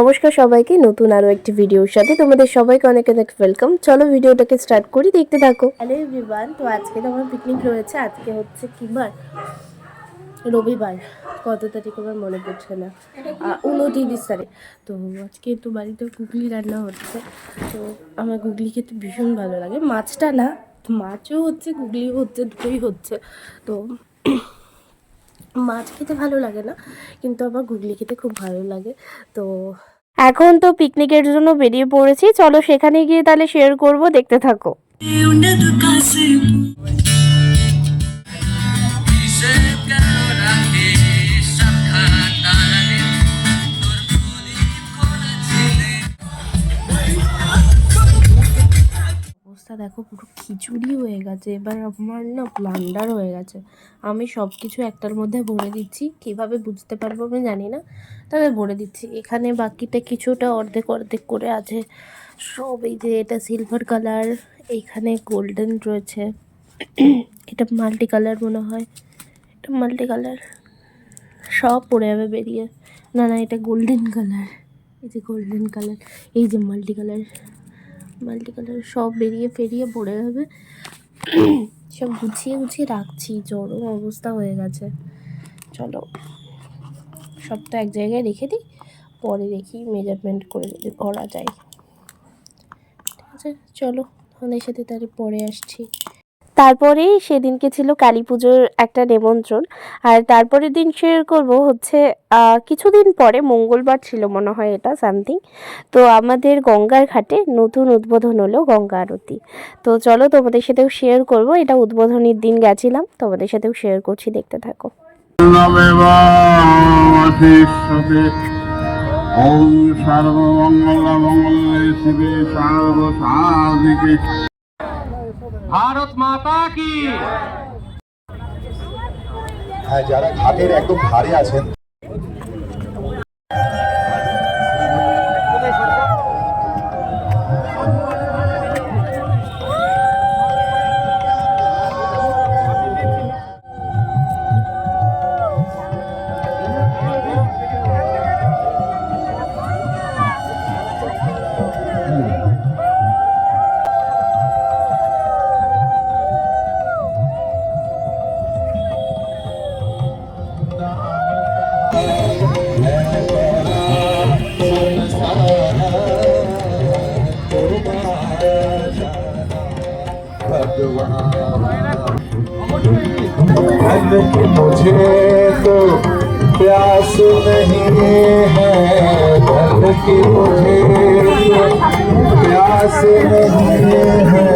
নমস্কার সবাইকে, নতুন আরও একটি ভিডিওর সাথে তোমাদের সবাইকে অনেক অনেক ওয়েলকাম চলো ভিডিওটাকে স্টার্ট করি, দেখতে থাকো। হ্যালো এভরিওয়ান তো আজকে তো আমার পিকনিক রয়েছে, আজকে হচ্ছে কি বার রবিবার, কত তারিখ আমার মনে পড়ছে না। উনতিরিশ তারিখ। তো আজকে তো বাড়িতে গুগলি রান্না হচ্ছে, তো আমার গুগলি খেতে ভীষণ ভালো লাগে। মাছটা না, মাছও হচ্ছে, গুগলিও হচ্ছে, দুটোই হচ্ছে। তো মাছ খেতে ভালো লাগে না কিন্তু আমার গুগলি খেতে খুব ভালো লাগে তো এখন তো পিকনিকের জন্য বেরিয়ে পড়েছি চলো সেখানে গিয়ে তাহলে শেয়ার করব দেখতে থাকো। অবস্থা দেখো, পুরো খিচুড়ি হয়ে গেছে। এবার আমার না ব্লান্ডার হয়ে গেছে। আমি সব কিছু একটার মধ্যে ভরে দিচ্ছি। কীভাবে বুঝতে পারব আমি জানি না। তবে ভরে দিচ্ছি। এখানে বাকিটা কিছুটা অর্ধেক অর্ধেক করে আছে। সব এই যে এটা সিলভার কালার এইখানে গোল্ডেন রয়েছে। এটা মাল্টি কালার মনে হয়। এটা মাল্টি কালার সব পড়ে যাবে বেরিয়ে। না না, এটা গোল্ডেন কালার এই যে গোল্ডেন কালার এই যে মাল্টি কালার মাল্টি কালার সব বেরিয়ে ফেরিয়ে পড়ে যাবে। সব গুছিয়ে গুছিয়ে রাখছি, চরম অবস্থা হয়ে গেছে। চলো, সব তো এক জায়গায় রেখে দিই, পরে দেখি মেজারমেন্ট করে যদি করা যায়। ঠিক আছে, চলো আমাদের সাথে তাহলে পরে আসছি। তারপরেই সেদিনকে ছিল কালী পুজোর একটা নিমন্ত্রণ। আর তারপরের দিন শেয়ার করব হচ্ছে কিছুদিন পরে মঙ্গলবার ছিল মনে হয় এটা সামথিং তো আমাদের গঙ্গার ঘাটে নতুন উদ্বোধন হলো গঙ্গা আরতি। তো চলো তোমাদের সাথেও শেয়ার করব, এটা উদ্বোধনীর দিন গেছিলাম, তোমাদের সাথেও শেয়ার করছি, দেখতে থাকো। ওম সর্বমঙ্গলমঙ্গলে শিবে সর্বসাধিকে ভারত মাতা কি? হ্যাঁ যারা ঘাটের একদম ধারে আছেন मुझे तो प्यास नहीं है धन की मुझे तो प्यास नहीं है